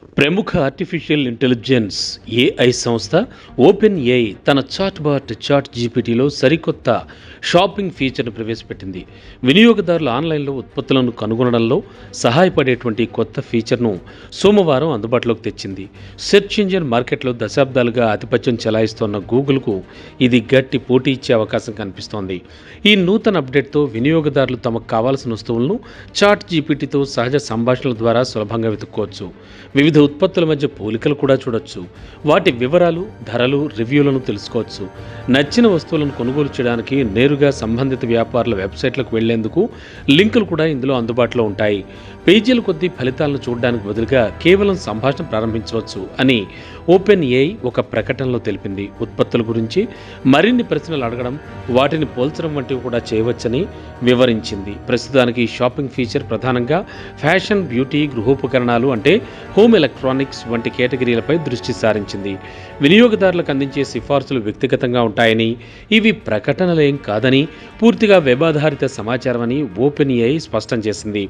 ప్రముఖ artificial intelligence AI సంస్థ open AI తన చాట్బాట్ చాట్ జీపీటీలో సరికొత్త షాపింగ్ ఫీచర్ను ప్రవేశపెట్టింది. వినియోగదారులు ఆన్లైన్లో ఉత్పత్తులను కనుగొనడంలో సహాయపడేటువంటి కొత్త ఫీచర్ను సోమవారం అందుబాటులోకి తెచ్చింది. సెర్చ్ ఇంజిన్ మార్కెట్లో దశాబ్దాలుగా ఆధిపత్యం చెలాయిస్తోన్న గూగుల్కు ఇది గట్టి పోటీ ఇచ్చే అవకాశం కనిపిస్తోంది. ఈ నూతన అప్డేట్తో వినియోగదారులు తమకు కావాల్సిన వస్తువులను చాట్ జీపీటీతో సహజ సంభాషణల ద్వారా సులభంగా వెతుక్కోవచ్చు. వివిధ ఉత్పత్తుల మధ్య పోలికలు కూడా చూడొచ్చు. వాటి వివరాలు ధరలు రివ్యూలను తెలుసుకోవచ్చు. నచ్చిన వస్తువులను కొనుగోలు చేయడానికి నేరుగా సంబంధిత వ్యాపారుల వెబ్సైట్లకు వెళ్ళేందుకు లింకులు కూడా ఇందులో అందుబాటులో ఉంటాయి. పేజీల కొద్దీ ఫలితాలను చూడడానికి బదులుగా కేవలం సంభాషణ ప్రారంభించవచ్చు అని ఓపెన్ ఏఐ ఒక ప్రకటనలో తెలిపింది. ఉత్పత్తుల గురించి మరిన్ని ప్రశ్నలు అడగడం వాటిని పోల్చడం వంటివి కూడా చేయవచ్చని వివరించింది. ప్రస్తుతానికి ఈ షాపింగ్ ఫీచర్ ప్రధానంగా ఫ్యాషన్ బ్యూటీ గృహోపకరణాలు అంటే హోమ్ ఎలక్ట్రానిక్స్ వంటి కేటగిరీలపై దృష్టి సారించింది. వినియోగదారులకు అందించే సిఫార్సులు వ్యక్తిగతంగా ఉంటాయని ఇవి ప్రకటనలేం కాదని పూర్తిగా వెబ్ ఆధారిత సమాచారం అని ఓపెన్ ఏఐ స్పష్టం చేసింది.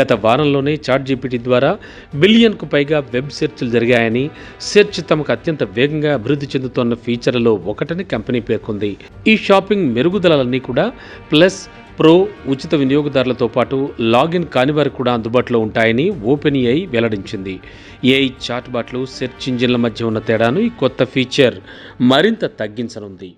గత వారంలోనే చాట్ జీపీటీ ద్వారా బిలియన్కు పైగా వెబ్ సెర్చ్లు జరిగాయని సెర్చ్ తమకు అత్యంత వేగంగా అభివృద్ధి చెందుతున్న ఫీచర్లలో ఒకటని కంపెనీ పేర్కొంది. ఈ షాప్ షాపింగ్ మెరుగుదలన్నీ కూడా ప్లస్ ప్రో ఉచిత వినియోగదారులతో పాటు లాగిన్ కాని వారికి కూడా అందుబాటులో ఉంటాయని ఓపెన్ ఏఐ వెల్లడించింది. ఏఐ చాట్ బాట్లు సెర్చ్ ఇంజిన్ల మధ్య ఉన్న తేడాను ఈ కొత్త ఫీచర్ మరింత తగ్గించనుంది.